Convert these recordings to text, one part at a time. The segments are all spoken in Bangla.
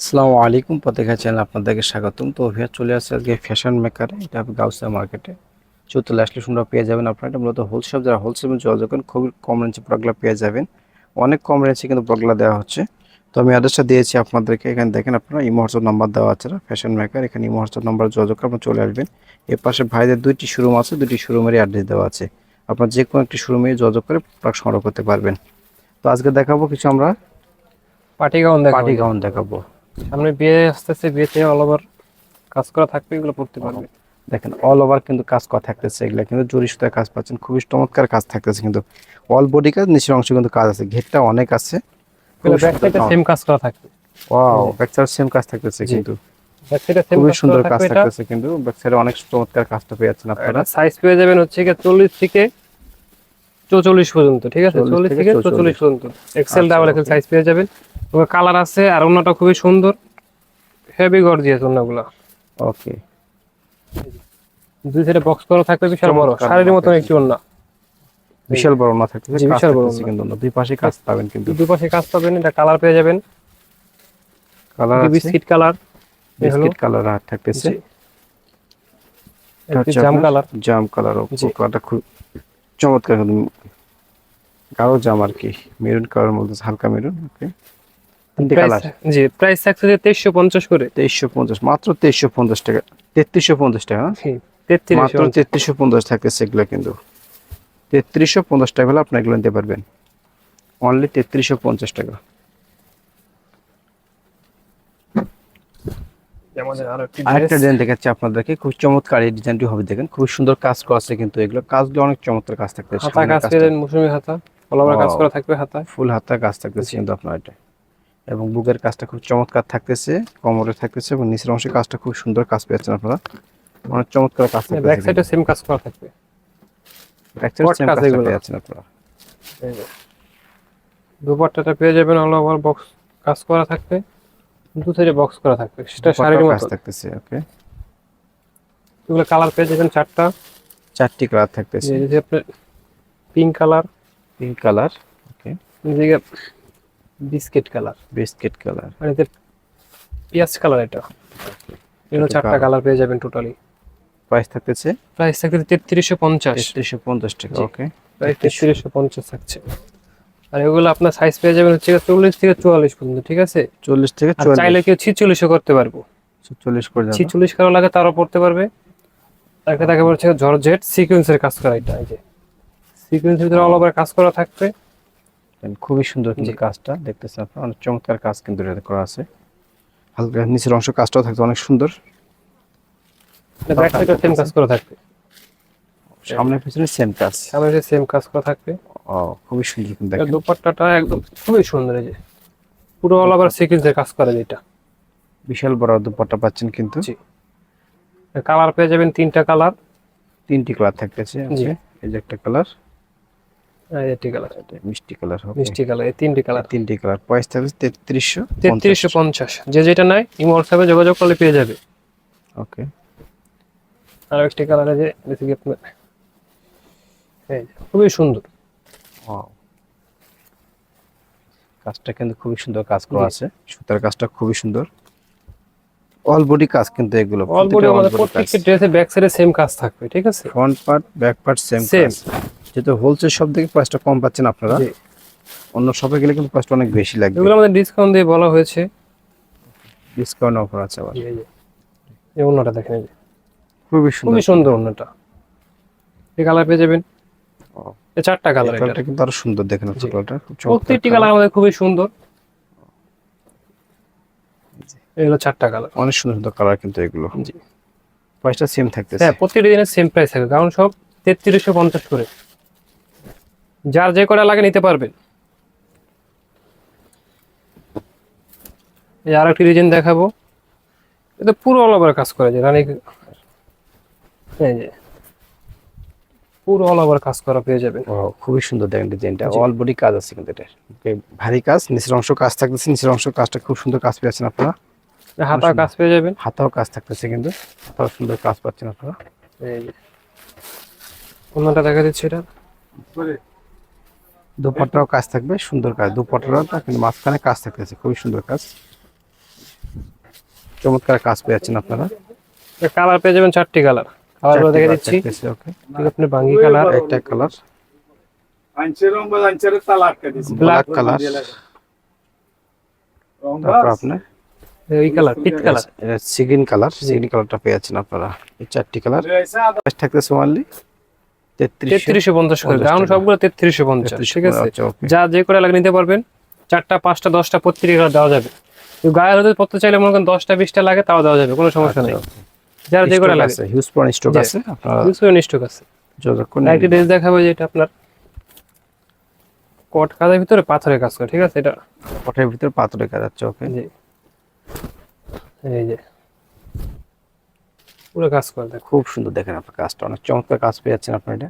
আসসালামু আলাইকুম পত্রিকা চ্যানেল আপনাদেরকে স্বাগতম। তো ভিয়ার চলে আসছে আজকে ফ্যাশন মেকারে এটা গাউসিয়া মার্কেটে চৌতলা আসলে সুন্দর পেয়ে যাবেন আপনারা। এটা মূলত হোলসেল যারা হোলসেল যোগাযোগ করেন খুবই কম রেঞ্জে প্রগলা পেয়ে যাবেন। অনেক কম রেঞ্জে কিন্তু প্রগলা দেওয়া হচ্ছে। তো আমি অ্যাড্রেসটা দিয়েছি আপনাদেরকে। এখানে দেখেন আপনারা ইমো হোয়াটসঅ্যাপ নাম্বার দেওয়া আছে ফ্যাশন মেকার এখানে ইমো হোয়াটসঅ্যাপ নাম্বার যোগাযোগ করে আপনারা চলে আসবেন। এর পাশে ভাইদের দুইটি শোরুম আছে দুটি শোরুমেরই অ্যাড্রেস দেওয়া আছে। আপনার যে কোনো একটি শোরুমে যোগাযোগ করে প্রোডাক্ট সংগ্রহ করতে পারবেন। তো আজকে দেখাবো কিছু আমরা পার্টি গাউন দেখো গাউন দেখাবো। সামনে বিয়ে আসতেছে বিয়েতে অল ওভার কাজ করা থাকবে এগুলো পড়তে পারবে। দেখেন অল ওভার কিন্তু কাজ করা থাকতেছে এগুলো কিন্তু জরি সুতার কাজ পাচ্ছেন খুবই চমৎকার কাজ থাকতেছে কিন্তু। অল বডি কাজ নিচের অংশ কিন্তু কাজ আছে ঘেরটা অনেক আছে সেম কাজ। করা থাকবে। ওয়াও ব্যাক সাইড সেম কাজ থাকতেছে কিন্তু। খুবই সুন্দর কাজ থাকতেছে কিন্তু ব্যাক সাইডে অনেক চমৎকার কাজটা পেয়ে যাচ্ছেন আপনারা। সাইজ পেয়ে যাবেন হচ্ছে কি 40 থেকে 44 পর্যন্ত ঠিক আছে? 40 40 থেকে থেকে 44 44 পর্যন্ত। এক্সেল ডাবল এক্সেল সাইজ পেয়ে যাবেন। ওর কালার আছে আর অন্যটা খুবই সুন্দর। হেভি গর্জিয়াস অন্যগুলো ওকে দুই সাইডে বক্স করা থাকবে বিশাল বড়। শাড়ির মতন থাকবে। একটি অন্য বিশাল বড় না জি, বিশাল বড় কিন্তু দুই পাশে কাজ পাবেন কিন্তু। দুই পাশে কাজ পাবেন এটা কালার পেয়ে যাবেন। কালার আছে। বিস্কিট কালার বিস্কিট কালার আর থাকতেছে। এটা জাম কালার জাম কালার জি। কালারটা খুব চমৎকার। গাঢ় জাম আর কি। মেরুন কালার মধ্যে হালকা মেরুন ওকে তিনটে কালার। জি প্রাইস থাকছে যে 2350 করে। তেইশশো পঞ্চাশ মাত্র তেইশশো পঞ্চাশ টাকা। তেত্রিশশো পঞ্চাশ টাকা হ্যাঁ? তেত্রিশ মাত্র তেত্রিশশো পঞ্চাশ থাকতেছে এগুলো কিন্তু। তেত্রিশশো পঞ্চাশ টাকা হলে আপনি এগুলো নিতে পারবেন। অনলি তেত্রিশশো পঞ্চাশ টাকা। আরেকটা ডিজাইন দেখাচ্ছি আপনাদেরকে। খুব চমৎকার এই ডিজাইনটি হবে দেখেন। খুব সুন্দর কাজ করা আছে কিন্তু এগুলো। কাজগুলো অনেক চমৎকার কাজ থাকতেছে। হাতা কাজ হাতা। করা থাকবে হাতা ফুল হাতা কাজ থাকতেছে কিন্তু আপনার এটা। এবং বুকের কাজটা খুব চমৎকার থাকতেছে কোমরে থাকতেছে এবং নিচের অংশে কাজটা খুব সুন্দর কাজ পেয়েছেন আপনারা। অনেক চমৎকার কাজ ব্যাক সাইডে সেম কাজ করা থাকবে। ব্যাক সাইড সেম কাজ কাজটা এগুলো। পেয়ে আপনারা। দুপাট্টাটা পেয়ে যাবেন অল ওভার বক্স কাজ করা থাকবে। দু সাইডে বক্স করা থাকবে সেটা শাড়ির কাজ মতো। থাকতেছে ওকে এগুলো কালার পেয়ে যাবেন চারটা। চারটি কালার থাকতেছে। যে যে আপনার pink colour pink colour okay এদিকে বিস্কিট কালার। Biscuit colour. আর এতে পিঁয়াজ কালার এটা। এগুলো চারটা কালার। পেয়ে যাবেন টোটালি প্রাইস থাকতেছে? প্রাইস থাকবে তেত্রিশশো পঞ্চাশ। তেত্রিশশো পঞ্চাশ টাকা ওকে প্রায় তেত্রিশশো পঞ্চাশ থাকছে। আর এগুলো আপনার সাইজ পেয়ে যাবেন হচ্ছে চল্লিশ থেকে চুয়াল্লিশ পর্যন্ত ঠিক আছে? চল্লিশ থেকে চাইলে কেউ ছিচল্লিশও করতে পারব। চল্লিশ করে ছিচল্লিশ কারও লাগে তারও পড়তে পারবে। একটা তাকে বলছে জর্জেট সিকোয়েন্সের কাজ করা এটা এই যে। সিকোয়েন্সের ভিতরে অল ওভার কাজ করা থাকবে। খুবই সুন্দর কিন্তু। কাজটা দেখতেছেন আপনারা অনেক চমৎকার কাজ কিন্তু এটা করা আছে। হালকা নিচের অংশ কাজটাও থাকতে অনেক সুন্দর। কাজ করা থাকবে। সামনে পিছনে সেম কাজ। সামনে সেম কাজ করা থাকবে। ও খুবই সুন্দর কিন্তু দেখেন। দুপাট্টাটা একদম খুবই সুন্দর এই যে। পুরো অল ওভার সিকোয়েন্সের কাজ করা যেটা বিশাল বড় দুপাট্টা পাচ্ছেন কিন্তু। জি। কালার পেয়ে যাবেন তিনটা কালার তিনটি কালার থাকতেছে এই যে একটা কালার এটি কালার মিষ্টি কালার হবে মিষ্টি কালার এই তিনটি কালার। তিনটি কালার প্রাইস থাকছে তেত্রিশশো তেত্রিশশো পঞ্চাশ। যে যেটা নাই ইমো হোয়াটসঅ্যাপে যোগাযোগ করলে পেয়ে যাবে। ওকে আর একটি কালার আছে বেসিক আপনার। এই খুবই সুন্দর। কাজটা কিন্তু খুবই সুন্দর কাজ করা আছে। সুতার কাজটা খুবই সুন্দর। অল বডি কাজ কিন্তু এগুলো অল বডি আমাদের প্রত্যেকটি ড্রেসের ব্যাক সাইডে সেম কাজ থাকবে ঠিক আছে? Front part back part same same যেহেতু হোলসেল সব থেকে প্রাইসটা কম পাচ্ছেন আপনারা অন্য শপে গেলে কিন্তু প্রাইসটা অনেক বেশি লাগবে। এগুলো আমাদের ডিসকাউন্ট দিয়ে বলা হয়েছে। ডিসকাউন্ট অফার আছে আবার এই অন্যটা দেখেন খুবই সুন্দর। খুবই সুন্দর অন্যটা। এই কালার পেয়ে যাবেন। এই চারটা কালার এটা। কিন্তু আরও সুন্দর দেখেন জি। কালারটা প্রত্যেকটি কালার আমাদের খুবই সুন্দর। এগুলো চারটা কালার অনেক সুন্দর সুন্দর কালার কিন্তু এগুলো। জি। প্রাইসটা সেম থাকতেছে। হ্যাঁ প্রত্যেকটি দিনের সেম প্রাইস থাকে কারণ সব তেত্রিশশো পঞ্চাশ করে। যার যে কটা লাগে নিতে পারবেন এই আর একটি ডিজাইন দেখাবো। এটা পুরো অল ওভার কাজ করা যায় রানী এই যে পুরো অল ওভার কাজ করা পেয়ে যাবেন। ও খুবই সুন্দর দেখেন ডিজাইনটা অল বডি কাজ আছে কিন্তু এটা। ভারী কাজ নিচের অংশ কাজ থাকতেছে নিচের অংশ কাজটা খুব সুন্দর কাজ পেয়েছেন আপনারা। হাতা কাজ পেয়ে যাবেন। হাতাও কাজ থাকতেছে কিন্তু। হাতাও সুন্দর কাজ পাচ্ছেন আপনারা। এই যে অন্যটা দেখা দিচ্ছে এটা। দুপাট্টাও কাজ থাকবে সুন্দর কাজ। দুপাট্টাও কিন্তু মাঝখানে কাজ থাকতেছে খুবই সুন্দর কাজ। চমৎকার কাজ পেয়ে যাচ্ছেন আপনারা। কালার পেয়ে যাবেন চারটি কালার। কালারগুলো দেখে দিচ্ছি ওকে আপনি বাঙ্গি কালার। একটা কালার। আঞ্চের রঙ আঞ্চের তালাক দিছি ব্ল্যাক কালার তারপর আপনার এই কালার পিট colour. Sea green colour. Sea green কালারটা পেয়ে যাচ্ছেন আপনারা। এই চারটি কালার। থাকতেছে অনলি তেত্রিশশো পঞ্চাশ করে গাউন সবগুলো তেত্রিশশো পঞ্চাশ ঠিক আছে? আচ্ছা যা যে করে লাগে নিতে পারবেন। চারটা পাঁচটা দশটা কালার দেওয়া যাবে। গায়ের হতে পড়তে চাইলে মনে করেন দশটা বিশটা লাগে তাও দেওয়া যাবে কোনো সমস্যা নেই। যারা যে করে লাগে। হিউজ পয়েন্ট স্টক আছে আপনারা দুশো নিষ্ঠক আছে। একটি ড্রেস দেখাবো যেটা আপনার কট কাজের ভিতরে পাথরের কাজ করে ঠিক আছে? এটা কোঠার ভিতরে পাথর রেখা যাচ্ছে ওকে জি। এই যে। পুরো কাজ করে দেখো খুব সুন্দর দেখেন আপনার কাজটা। অনেক চমৎকার কাজ পেয়ে যাচ্ছেন আপনার এটা।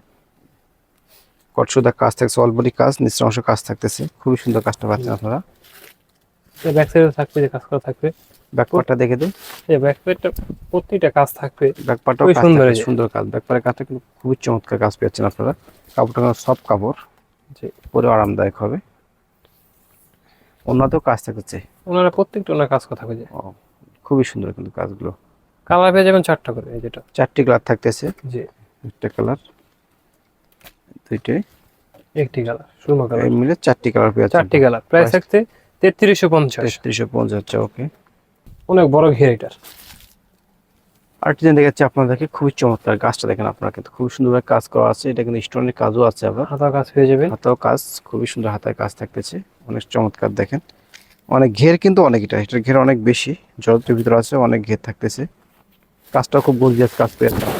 কটসুদা কাজ থাকছে অলবডি কাজ নিচের অংশ কাজ থাকতেছে। খুবই সুন্দর কাজটা পাচ্ছেন আপনারা। ব্যাক সাইডে থাকবে যে কাজ করা থাকবে দেখে দিন। এই কাজ থাকবে। সুন্দর যে। সুন্দর কাজ। কাজটা কিন্তু খুবই চমৎকার কাজ পেয়েছেন আপনারা। কাপড়টা সব কাপড়। জি। পরে আরামদায়ক হবে। কাজ থাকছে ওনারা প্রত্যেকটা ওনার কাজ ও, খুবই সুন্দর কিন্তু কাজগুলো। কালার পেয়ে যাবেন চারটা করে এই যেটা। চারটি কালার থাকতেছে। জি। একটা কালার দুইটাই। একটি কালার সুরমা কালার মিলে চারটি কালার পেয়ে চারটি কালার প্রাইস থাকছে তেত্রিশশো পঞ্চাশ। তেত্রিশশো পঞ্চাশ ওকে অনেক বড় ঘের এটার। আরেকটি জিনিস দেখাচ্ছি আপনাদেরকে খুবই চমৎকার গাছটা দেখেন আপনারা কিন্তু খুব সুন্দর কাজ করা আছে। এটা কিন্তু স্টোনের কাজও আছে আবার। হাতা কাজ পেয়ে যাবেন হাতাও কাজ খুবই সুন্দর হাতায় কাজ থাকতেছে। অনেক চমৎকার দেখেন। অনেক ঘের কিন্তু অনেক এটা এটার ঘের অনেক বেশি জলটির ভিতরে আছে অনেক ঘের থাকতেছে। কাজটা খুব গর্জিয়াস কাজ পেয়ে যাচ্ছে